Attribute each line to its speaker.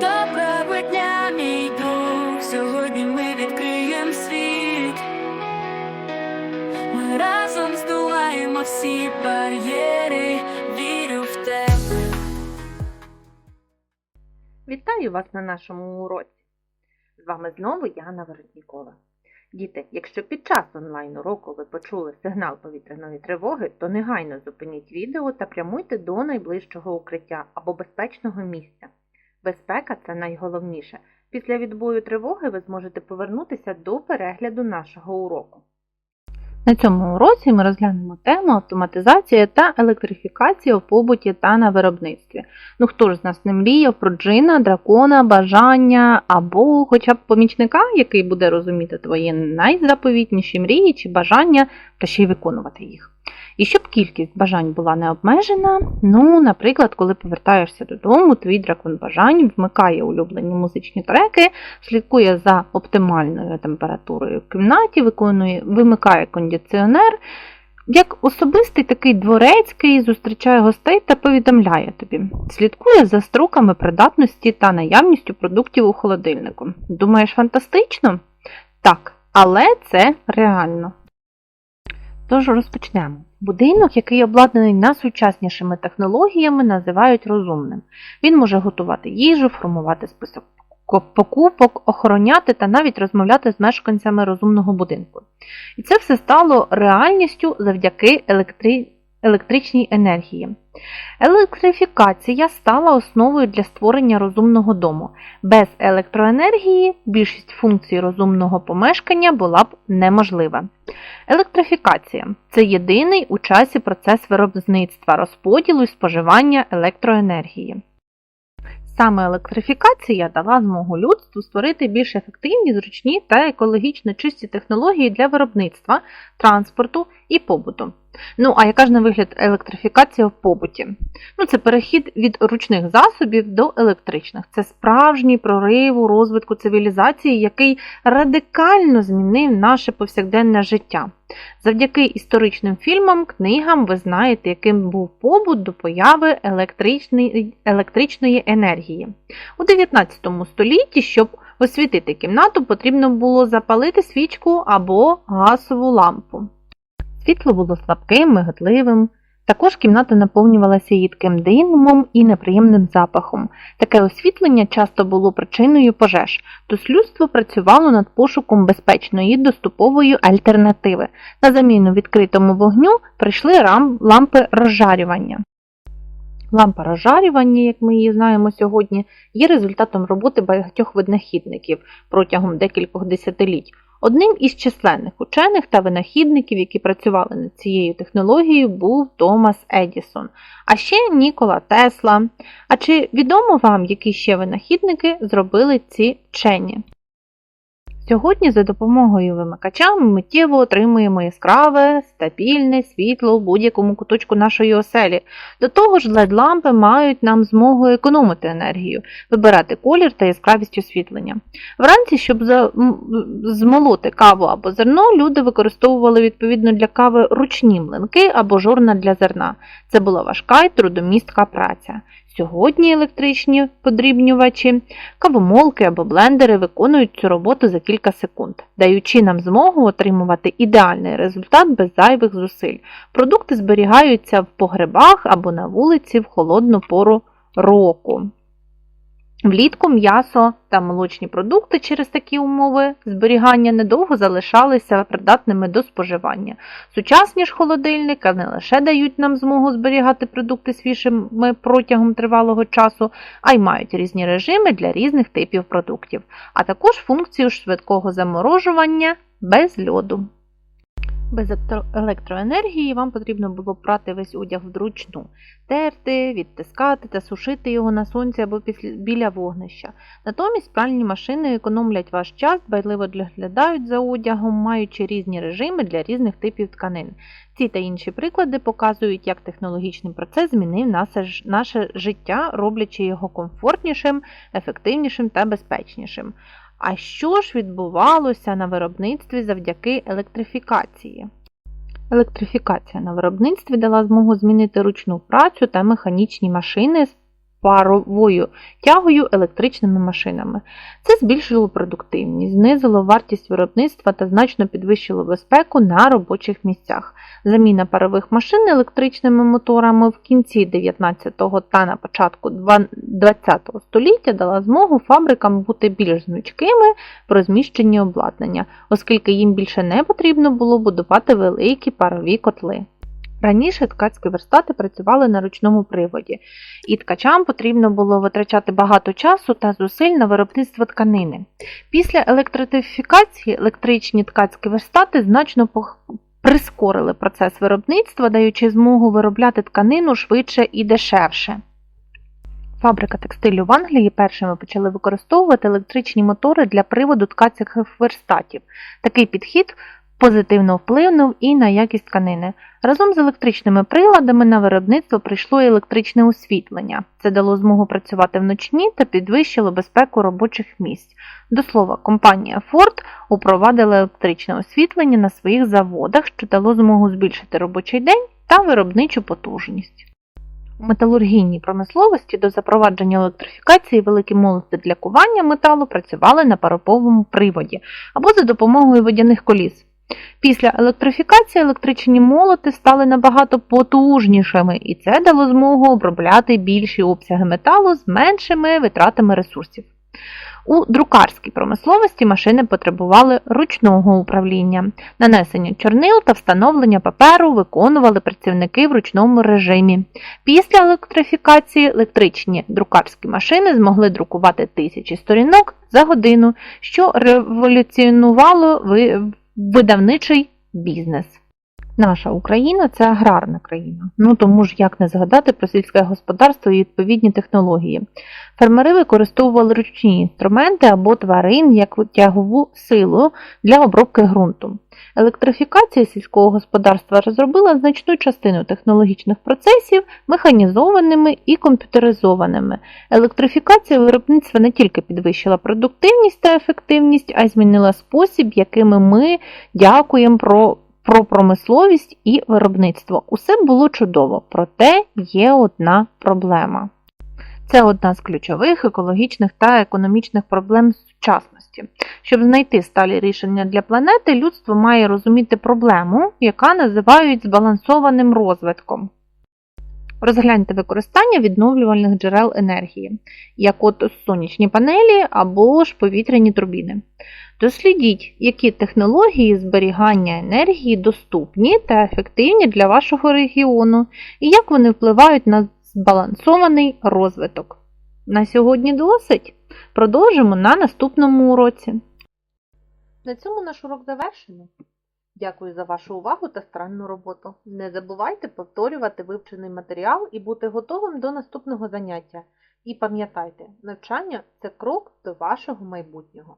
Speaker 1: Доброго дня, мій друг. Сьогодні ми відкриємо світ. Ми разом здолаємо всі бар'єри. Вірю в тебе.
Speaker 2: Вітаю вас на нашому уроці. З вами знову Яна Воротнікова. Діти, якщо під час онлайн-уроку ви почули сигнал повітряної тривоги, то негайно зупиніть відео та прямуйте до найближчого укриття або безпечного місця. Безпека це найголовніше. Після відбою тривоги ви зможете повернутися до перегляду нашого уроку. На цьому уроці ми розглянемо тему автоматизація та електрифікація в побуті та на виробництві. Ну хто ж з нас не мріяв про джина, дракона, бажання або хоча б помічника, який буде розуміти твої найзаповітніші мрії чи бажання, та ще й виконувати їх. І щоб кількість бажань була не обмежена, ну, наприклад, коли повертаєшся додому, твій дракон бажань вмикає улюблені музичні треки, слідкує за оптимальною температурою в кімнаті, виконує, вимикає кондиціонер, як особистий такий дворецький зустрічає гостей та повідомляє тобі, слідкує за строками придатності та наявністю продуктів у холодильнику. Думаєш, фантастично? Так, але це реально. Тож розпочнемо. Будинок, який обладнаний найсучаснішими технологіями, називають розумним. Він може готувати їжу, формувати список покупок, охороняти та навіть розмовляти з мешканцями розумного будинку. І це все стало реальністю завдяки електри... електричній енергії. Електрифікація стала основою для створення розумного дому. Без електроенергії більшість функцій розумного помешкання була б неможлива. Електрифікація це єдиний у часі процес виробництва, розподілу і споживання електроенергії. Саме електрифікація дала змогу людству створити більш ефективні, зручні та екологічно чисті технології для виробництва, транспорту і побуту. Ну, а яка ж на вигляд електрифікація в побуті? Ну, це перехід від ручних засобів до електричних. Це справжній прорив у розвитку цивілізації, який радикально змінив наше повсякденне життя. Завдяки історичним фільмам, книгам ви знаєте, яким був побут до появи електричної, енергії. У 19 столітті, щоб освітити кімнату, потрібно було запалити свічку або газову лампу. Світло було слабким, миготливим. Також кімната наповнювалася їдким димом і неприємним запахом. Таке освітлення часто було причиною пожеж, тож людство працювало над пошуком безпечної доступової альтернативи. На заміну відкритому вогню прийшли рам... лампи розжарювання. Лампа розжарювання, як ми її знаємо сьогодні, є результатом роботи багатьох винахідників протягом декількох десятиліть. Одним із численних учених та винахідників, які працювали над цією технологією, був Томас Едісон, а ще Нікола Тесла. А чи відомо вам, які ще винахідники зробили ці вчені? Сьогодні за допомогою вимикача ми миттєво отримуємо яскраве, стабільне світло в будь-якому куточку нашої оселі. До того ж, led лампи мають нам змогу економити енергію, вибирати колір та яскравість освітлення. Вранці, щоб змолоти каву або зерно, люди використовували відповідно для кави ручні млинки або жорна для зерна. Це була важка і трудомістка праця. Сьогодні електричні подрібнювачі, кавомолки або блендери виконують цю роботу за кілька секунд, даючи нам змогу отримувати ідеальний результат без зайвих зусиль. Продукти зберігаються в погребах або на вулиці в холодну пору року. Влітку м'ясо та молочні продукти через такі умови зберігання недовго залишалися придатними до споживання. Сучасні ж холодильники не лише дають нам змогу зберігати продукти свіжими протягом тривалого часу, а й мають різні режими для різних типів продуктів, а також функцію швидкого заморожування без льоду. Без електроенергії вам потрібно було прати весь одяг вручну, терти, відтискати та сушити його на сонці або біля вогнища. Натомість пральні машини економлять ваш час, дбайливо доглядають за одягом, маючи різні режими для різних типів тканин. Ці та інші приклади показують, як технологічний процес змінив наше життя, роблячи його комфортнішим, ефективнішим та безпечнішим. А що ж відбувалося на виробництві завдяки електрифікації? Електрифікація на виробництві дала змогу змінити ручну працю та механічні машини паровою тягою електричними машинами. Це збільшило продуктивність, знизило вартість виробництва та значно підвищило безпеку на робочих місцях. Заміна парових машин електричними моторами в кінці 19-го та на початку 20-го століття дала змогу фабрикам бути більш гнучкими в розміщенні обладнання, оскільки їм більше не потрібно було будувати великі парові котли. Раніше ткацькі верстати працювали на ручному приводі, і ткачам потрібно було витрачати багато часу та зусиль на виробництво тканини. Після електрифікації електричні ткацькі верстати значно прискорили процес виробництва, даючи змогу виробляти тканину швидше і дешевше. Фабрика текстилю в Англії першими почали використовувати електричні мотори для приводу ткацьких верстатів. Такий підхід позитивно вплинув і на якість тканини. Разом з електричними приладами на виробництво прийшло і електричне освітлення. Це дало змогу працювати вночні та підвищило безпеку робочих місць. До слова, компанія Ford упровадила електричне освітлення на своїх заводах, що дало змогу збільшити робочий день та виробничу потужність. У металургійній промисловості до запровадження електрифікації великі молоти для кування металу працювали на пароповому приводі або за допомогою водяних коліс. Після електрифікації електричні молоти стали набагато потужнішими, і це дало змогу обробляти більші обсяги металу з меншими витратами ресурсів. У друкарській промисловості машини потребували ручного управління. Нанесення чорнил та встановлення паперу виконували працівники в ручному режимі. Після електрифікації електричні друкарські машини змогли друкувати тисячі сторінок за годину, що революціонувало видавничий бізнес. Наша Україна це аграрна країна. Ну тому ж як не згадати про сільське господарство і відповідні технології. Фермери використовували ручні інструменти або тварин як тягову силу для обробки ґрунту. Електрифікація сільського господарства розробила значну частину технологічних процесів механізованими і комп'ютеризованими. Електрифікація виробництва не тільки підвищила продуктивність та ефективність, а й змінила спосіб, якими ми дякуємо про, про промисловість і виробництво. Усе було чудово, проте є одна проблема. Це одна з ключових екологічних та економічних проблем сучасності. Щоб знайти сталі рішення для планети, людство має розуміти проблему, яка називають збалансованим розвитком. Розгляньте використання відновлювальних джерел енергії, як от сонячні панелі або ж повітряні турбіни. Дослідіть, які технології зберігання енергії доступні та ефективні для вашого регіону, і як вони впливають на збалансований розвиток. На сьогодні досить. Продовжимо на наступному уроці. На цьому наш урок завершено. Дякую за вашу увагу та странну роботу. Не забувайте повторювати вивчений матеріал і бути готовим до наступного заняття. І пам'ятайте, навчання це крок до вашого майбутнього.